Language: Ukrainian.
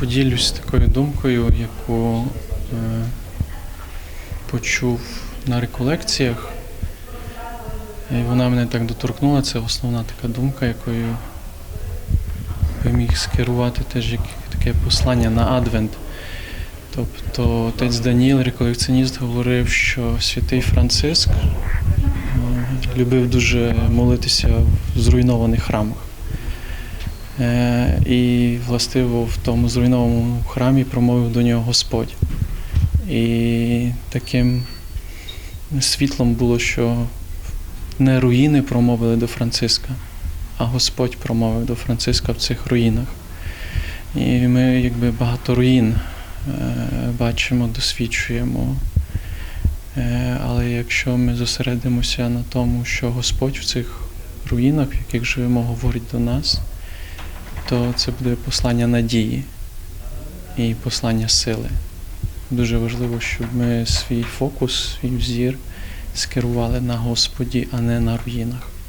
поділюсь такою думкою, яку е, почув на реколекціях. І вона мене так доторкнула. Це основна така думка, якою би міг скерувати теж як таке послання на Адвент. Тобто отець Даніл, реколекціоніст, говорив, що святий Франциск е, любив дуже молитися в зруйнованих храмах. Е, І, властиво, в тому зруйнованому храмі промовив до нього Господь. І таким світлом було, що не руїни промовили до Франциска, а Господь промовив до Франциска в цих руїнах. І ми якби багато руїн е, бачимо, досвідчуємо. Е, Але якщо ми зосередимося на тому, що Господь в цих руїнах, в яких живемо, говорить до нас, то це буде послання надії і послання сили. Дуже важливо, щоб ми свій фокус, свій взір скерували на Господі, а не на руїнах.